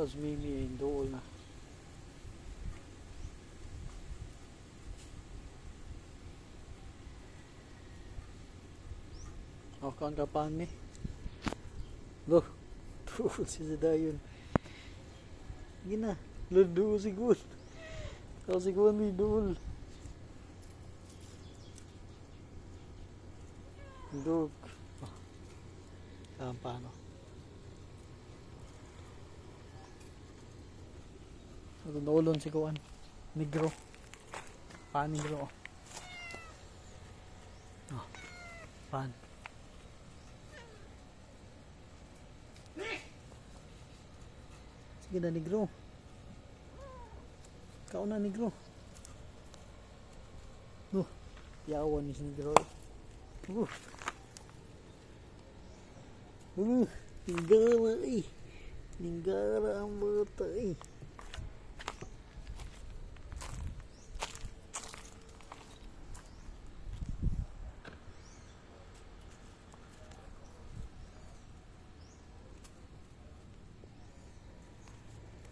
Tapos Mimi ay dool na. Oh, kaon ka pa ni. Lo, tuol si Zadayon. Gina, lo duol siguro. Kau siguro ni duol. Dug. Oh. Naulon si Kuan. Negro. Pan negro. Oh. Oh. Pan. Sige na negro. Kau na negro. No. Yawan ni si negro. Uh. Uh. Ninggara eh. Ninggara ang bata eh.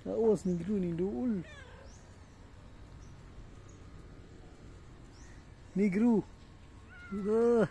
Awas negro ni dool. Negro. Ah.